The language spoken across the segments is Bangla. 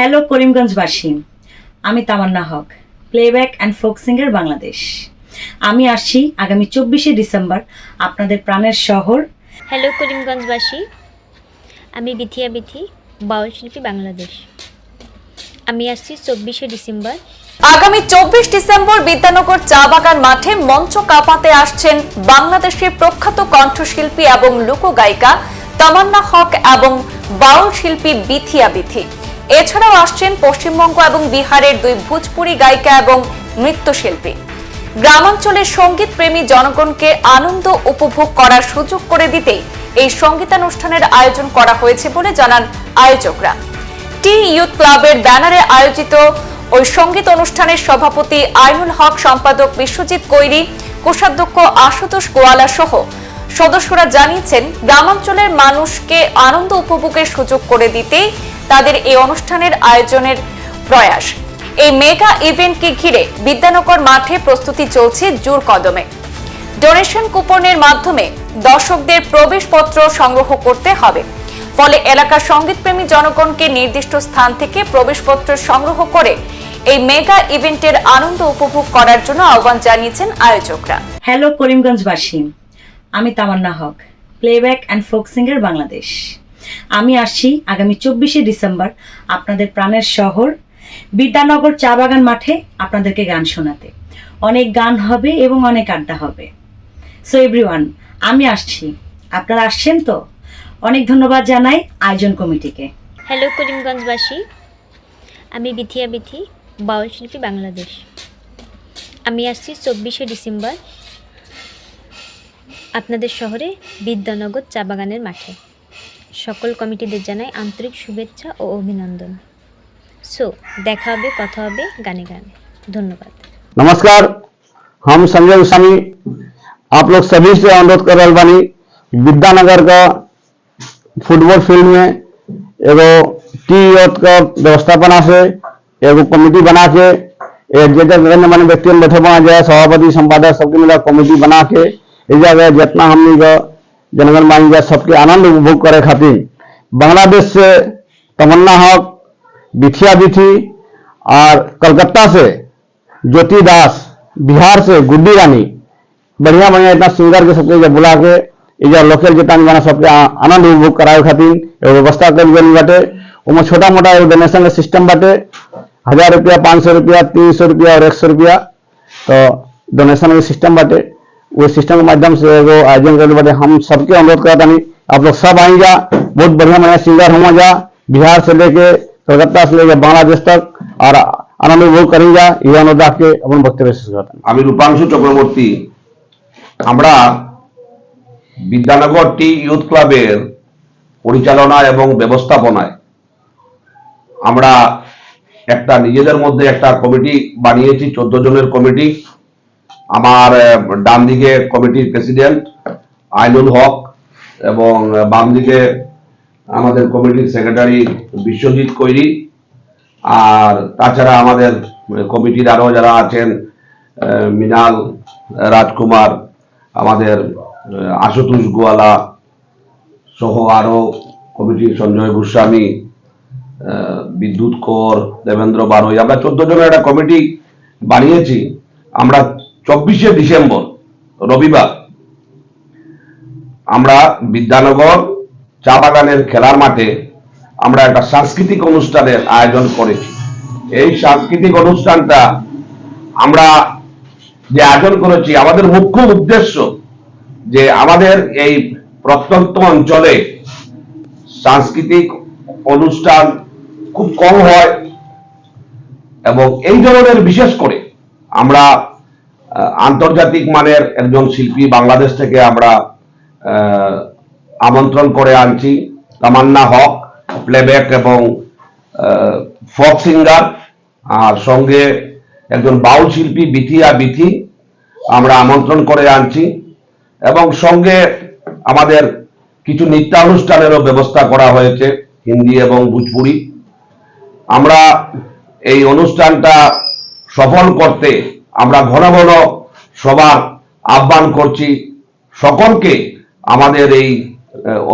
হ্যালো করিমগঞ্জবাসী আমি Tamanna Haque playback and folk singer Bangladesh আমি আসছি আগামী চব্বিশে ডিসেম্বর আপনাদের প্রাণের শহর। হ্যালো করিমগঞ্জবাসী আমি বিথিয়া বিথি বাউল শিল্পী বাংলাদেশ। আমি আসছি চব্বিশে ডিসেম্বর। আগামী চব্বিশ ডিসেম্বর বিদ্যানগর চা বাগান মাঠে মঞ্চ কাঁপাতে আসছেন বাংলাদেশের প্রখ্যাত কণ্ঠশিল্পী এবং লোকগায়িকা তামান্না হক এবং বাউল শিল্পী বিথিয়া বিথি। এছাড়াও আসছেন পশ্চিমবঙ্গ এবং বিহারের দুই ভোজপুরি গায়িকা এবং নৃত্যশিল্পী। গ্রামাঞ্চলের সংগীত প্রেমী জনগণকে আনন্দ উপভোগ করার সুযোগ করে দিতেই এই সঙ্গীতানুষ্ঠানের আয়োজন করা হয়েছে বলে জানান আয়োজকরা। টি ইউথ ক্লাবের ব্যানারে আয়োজিত ওই সংগীত অনুষ্ঠানের সভাপতি আইনুল হক, সম্পাদক বিশ্বজিৎ কৈরি, কোষাধ্যক্ষ আশুতোষ গোয়ালা সহ সদস্যরা জানিয়েছেন, গ্রামাঞ্চলের মানুষকে আনন্দ উপভোগের সুযোগ করে দিতেই তাদের এই অনুষ্ঠানের আয়োজনের প্রয়াস। এই মেগা ইভেন্টকে ঘিরে বিদ্যানগর মাঠে প্রস্তুতি চলছে জোর কদমে। ডোনেশন কুপনের মাধ্যমে দর্শকদের প্রবেশপত্র সংগ্রহ করতে হবে। ফলে এলাকার সঙ্গীতপ্রেমী জনগণকে নির্দিষ্ট স্থান থেকে প্রবেশপত্র সংগ্রহ করে এই মেগা ইভেন্টের আনন্দ উপভোগ করার জন্য আহ্বান জানিয়েছেন আয়োজকরা। হ্যালো করিমগঞ্জবাসী, আমি Tamanna Haque playback and folk singer Bangladesh আমি আসছি আগামী চব্বিশে ডিসেম্বর আপনাদের প্রাণের শহর বিদ্যানগর চা বাগান মাঠে আপনাদেরকে গান শোনাতে। অনেক গান হবে এবং অনেক আড্ডা হবে। সো এভরিওয়ান আমি আসছি। আপনারা আসছেন তো? অনেক ধন্যবাদ জানাই আয়োজন কমিটিকে। হ্যালো করিমগঞ্জবাসী আমি বিথিয়া বিথি, বাউল শিল্পী বাংলাদেশ। আমি আসছি চব্বিশে ডিসেম্বর আপনাদের শহরে বিদ্যানগর চা বাগানের মাঠে। সকল কমিটিদের জানাই আন্তরিক শুভেচ্ছা ও অভিনন্দন সো দেখা হবে কথা হবে গানে গানে ধন্যবাদ नमस्कार हम संजय गोस्वामी आप लोग सभी से अनुरोध कर रहा बानी विद्यानगर का फुटबॉल फील्ड में एगो टी यूथ का व्यवस्थापना से एगो कमेटी बना के एक जगह गणमान्य व्यक्ति बैठे बना जाए सभापति संपादक सबके मिला कमेटी बना के इस जगह जितना हमने का जनगण जाए सबके आनंद उपभोग करे खातिर। बांग्लादेश से तमन्ना हक बिथिया बिथी और कलकत्ता से ज्योति दास, बिहार से गुड्डी रानी। बढ़िया बढ़िया इतना सिंगर के सबके जब बुला के, इधर लोकल जितना बना सबके आनंद उपभोग कराए खातिर एगो व्यवस्था कर गई बाटे। ओमे छोटा मोटा एगो डोनेशन का सिस्टम बाटे। हज़ार रुपया, पाँच सौ रुपया, तीन सौ रुपया और एक सौ रुपया। तो डोनेशन का सिस्टम बाटे। वो सिस्टम के माध्यम से एगो आयोजन कर बाटे हम सबके अनुरोध करता नहीं आप लोग सब आई जा बहुत बढ़िया बढ़िया सिंगर हम जा बिहार से लेके कलकत्ता से लेके बांग्लादेश तक और आनंद उपभोग करी जा ये अनुरोध रख के अपन वक्तव्य शेष करता हूं। আমি রূপাংশু চক্রবর্তী আমরা বিদ্যানগর টি ইউথ ক্লাবের পরিচালনা এবং ব্যবস্থাপনায় আমরা একটা নিজেদের মধ্যে একটা কমিটি বানিয়েছি চোদ্দ জনের কমিটি আমার ডান দিকে কমিটির প্রেসিডেন্ট আইনুল হক এবং বাম দিকে আমাদের কমিটির সেক্রেটারি বিশ্বজিৎ কৈরি। আর তাছাড়া আমাদের কমিটির আরও যারা আছেন মৃণাল রাজকুমার, আমাদের আশুতোষ গোয়ালা সহ আরও কমিটির সঞ্জয় গোস্বামী বিদ্যুৎ কর, দেবেন্দ্র বারোই। আমরা চোদ্দ জনের একটা কমিটি বানিয়েছি। আমরা চব্বিশে ডিসেম্বর, রবিবার। আমরা বিদ্যানগর চা বাগানের খেলার মাঠে আমরা একটা সাংস্কৃতিক অনুষ্ঠানের আয়োজন করেছি। এই সাংস্কৃতিক অনুষ্ঠানটা আমরা যে আয়োজন করেছি, আমাদের মুখ্য উদ্দেশ্য যে আমাদের এই প্রত্যন্ত অঞ্চলে সাংস্কৃতিক অনুষ্ঠান খুব কম হয় এবং এই ধরনের বিশেষ করে আমরা আন্তর্জাতিক মানের একজন শিল্পী বাংলাদেশ থেকে আমরা আমন্ত্রণ করে আনছি। তামান্না হক প্লেব্যাক এবং ফক সিঙ্গার আর সঙ্গে একজন বাউল শিল্পী বিথিয়া বিথি আমরা আমন্ত্রণ করে আনছি। এবং সঙ্গে আমাদের কিছু নৃত্যানুষ্ঠানেরও ব্যবস্থা করা হয়েছে, হিন্দি এবং ভোজপুরি। আমরা এই অনুষ্ঠানটা সফল করতে আমরা ঘন ঘন সবার আহ্বান করছি সকলকে আমাদের এই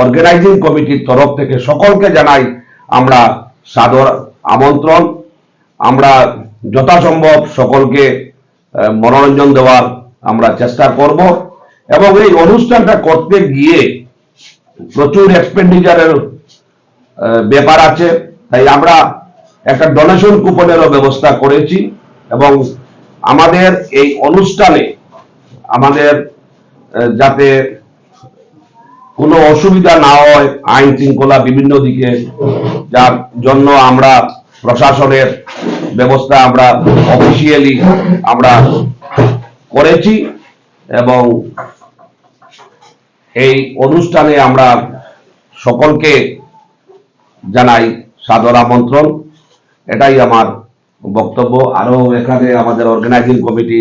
অর্গানাইজিং কমিটির তরফ থেকে সকলকে জানাই আমরা সাদর আমন্ত্রণ। আমরা যথাসম্ভব সকলকে মনোরঞ্জন দেওয়ার আমরা চেষ্টা করব এবং এই অনুষ্ঠানটা করতে গিয়ে প্রচুর এক্সপেন্ডিচারের ব্যাপার আছে। তাই আমরা একটা ডোনেশন কুপনেরও ব্যবস্থা করেছি এবং আমাদের এই অনুষ্ঠানে আমাদের যাতে কোনো অসুবিধা না হয় আইন শৃঙ্খলা বিভিন্ন দিকে, যার জন্য আমরা প্রশাসনের ব্যবস্থা আমরা অফিসিয়ালি আমরা করেছি এবং এই অনুষ্ঠানে আমরা সকলকে জানাই সাদর আমন্ত্রণ। এটাই আমার বক্তব্য আরও এখানে আমাদের অর্গানাইজিং কমিটি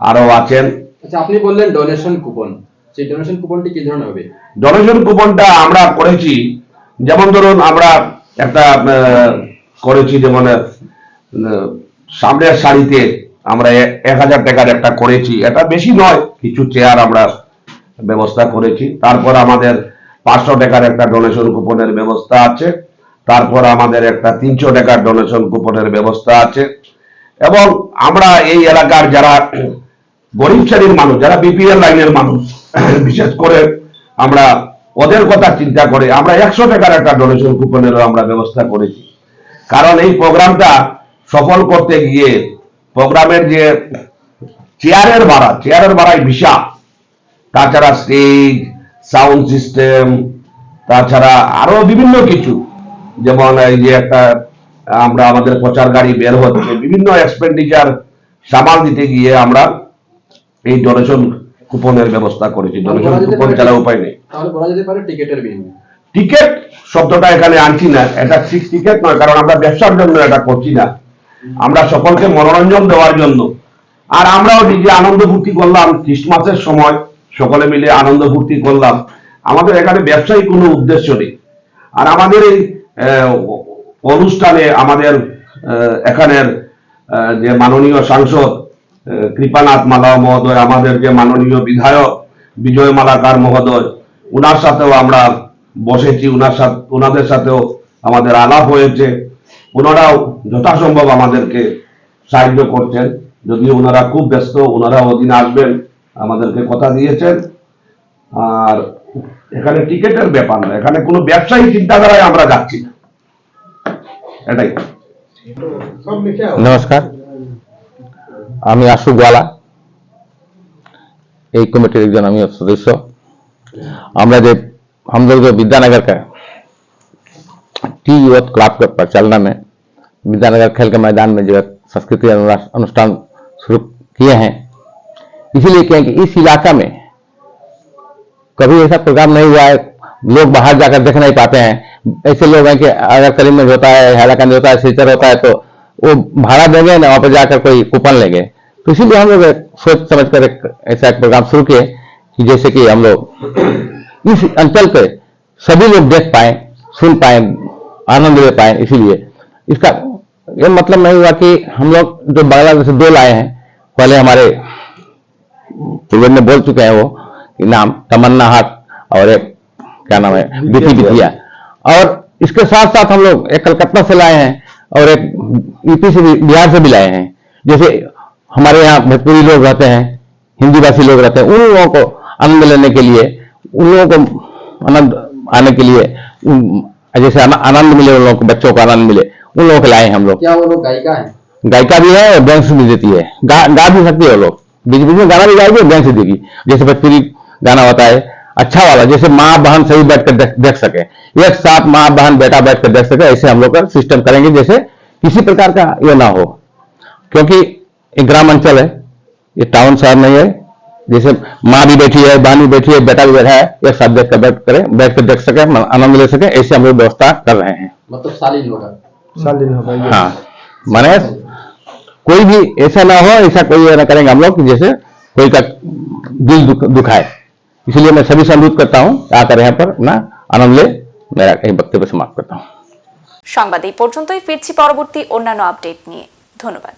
আরও আছেন। আচ্ছা আপনি বললেন ডোনেশন কুপন সেই ডোনেশন কুপনটি কি ধরনের হবে? ডোনেশন কুপনটা আমরা করেছি যেমন ধরুন আমরা একটা করেছি যেমন সামনের শাড়িতে আমরা এক হাজার টাকার একটা করেছি। এটা বেশি নয় কিছু চেয়ার আমরা ব্যবস্থা করেছি। তারপর আমাদের পাঁচশো টাকার একটা ডোনেশন কুপনের ব্যবস্থা আছে। তারপর আমাদের একটা তিনশো টাকার ডোনেশন কুপনের ব্যবস্থা আছে। এবং আমরা এই এলাকার যারা গরিব শ্রেণির মানুষ, যারা বিপিএল লাইনের মানুষ, বিশেষ করে আমরা ওদের কথা চিন্তা করে আমরা একশো টাকার একটা ডোনেশন কুপনেরও আমরা ব্যবস্থা করেছি। কারণ এই প্রোগ্রামটা সফল করতে গিয়ে প্রোগ্রামের যে চেয়ারের ভাড়া, চেয়ারের ভাড়ায় বিশাল। তাছাড়া স্টেজ সাউন্ড সিস্টেম তাছাড়া আরও বিভিন্ন কিছু। যেমন এই যে একটা আমরা আমাদের প্রচার গাড়ি বের হচ্ছে বিভিন্ন এক্সপেন্ডিচার সামাল দিতে গিয়ে আমরা এই ডোনেশন কুপনের ব্যবস্থা করেছি। ডোনেশন কুপন ছাড়া উপায় নেই। তাহলে বলা যেতে পারে টিকেটের বিনিময়ে। টিকেট শব্দটা এখানে আনছি না এটা ঠিক টিকেট নয় কারণ আমরা ব্যবসার জন্য এটা করছি না। আমরা সকলকে মনোরঞ্জন দেওয়ার জন্য। আর আমরাও নিজে আনন্দ ফুর্তি করলাম খ্রিস্টমাসের সময় সকলে মিলে আনন্দ ফুর্তি করলাম আমাদের এখানে ব্যবসায়ী কোনো উদ্দেশ্য নেই। আর আমাদের এই অনুষ্ঠানে আমাদের এখানের যে মাননীয় সাংসদ কৃপানাথ মালা মহোদয়, আমাদের যে মাননীয় বিধায়ক বিজয় মালাকার মহোদয় ওনার সাথেও আমরা বসেছি ওনার সাথে ওনাদের সাথেও আমাদের আলাপ হয়েছে। ওনারাও যথাসম্ভব আমাদেরকে সাহায্য করছেন। যদিও ওনারা খুব ব্যস্ত ওনারা ওদিন আসবেন, আমাদেরকে কথা দিয়েছেন। আর এখানে টিকেটের ব্যাপার না এখানে কোনো ব্যবসায়ী চিন্তাধারায় আমরা যাচ্ছি না এটাই নমস্কার আমি আশু গোয়ালা এই কমিটির একজন আমি সদস্য আমরা যে हम लोग जो विद्यानगर का टी यूथ क्लब का परिचालना में विद्यानगर खेल के मैदान में जो है संस्कृति अनुरा- अनुष्ठान शुरू किए हैं इसीलिए किए कि इस इलाका में कभी ऐसा प्रोग्राम नहीं हुआ है, लोग बाहर जाकर देख नहीं पाते हैं। ऐसे लोग हैं कि अगर करीमगंज होता है हैदराबाद होता है सिलचर होता है तो वो भाड़ा देंगे ना, वहाँ पर जाकर कोई कूपन लेंगे। तो इसीलिए हम लोग सोच समझ कर एक ऐसा एक प्रोग्राम शुरू किए कि जैसे कि हम लोग इस अंचल के सभी लोग देख पाए, सुन पाए, आनंद ले पाए। इसीलिए इसका ये मतलब नहीं हुआ कि हम लोग जो बांग्लादेश दो लाए हैं, पहले हमारे पूर्वज में बोल चुके हैं वो नाम तमन्ना हक और एक क्या नाम है बीती और इसके साथ साथ हम लोग एक कलकत्ता से लाए हैं और एक यूपी से बिहार से भी लाए हैं। जैसे हमारे यहाँ भोजपुरी लोग रहते हैं हिंदी भाषी लोग रहते हैं उन लोगों को आनंद लेने के लिए उन लोगों को आनंद आने के लिए जैसे आनंद मिले उन लोगों को बच्चों को आनंद मिले उन लोगों को लाए हैं हम लोग। क्या वो लोग गायिका है? गायिका भी है और डांस भी देती है। गा, गा भी सकती है वो लोग। बीच बीच में गाना भी गाएगी और डांस देगी। जैसे भोजपुरी गाना होता है अच्छा वाला जैसे माँ बहन सही बैठकर देख, देख सके। एक साथ माँ बहन बेटा बैठ कर देख सके ऐसे हम लोग का सिस्टम करेंगे जैसे किसी प्रकार का ये ना हो। क्योंकि ये ग्राम अंचल है ये टाउन शहर नहीं है। जैसे माँ भी बैठी है बहन भी बैठी है बेटा भी बैठा है एक साथ देख कर बैठ करे बैठ कर देख सके आनंद ले सके ऐसे हम लोग व्यवस्था कर रहे हैं। मतलब शालीन होगा हाँ। माने कोई भी ऐसा ना हो ऐसा कोई ना करेंगे हम लोग जैसे कोई का दिल दुख, दुखाए। इसलिए मैं सभी से अनुरोध करता हूँ आकर यहाँ पर अपना आनंद ले मेरा कहीं वक्तव्य समाप्त करता हूँ সংবাদ এই পর্যন্তই ফিরছি পরবর্তী অন্যান্য আপডেট নিয়ে ধন্যবাদ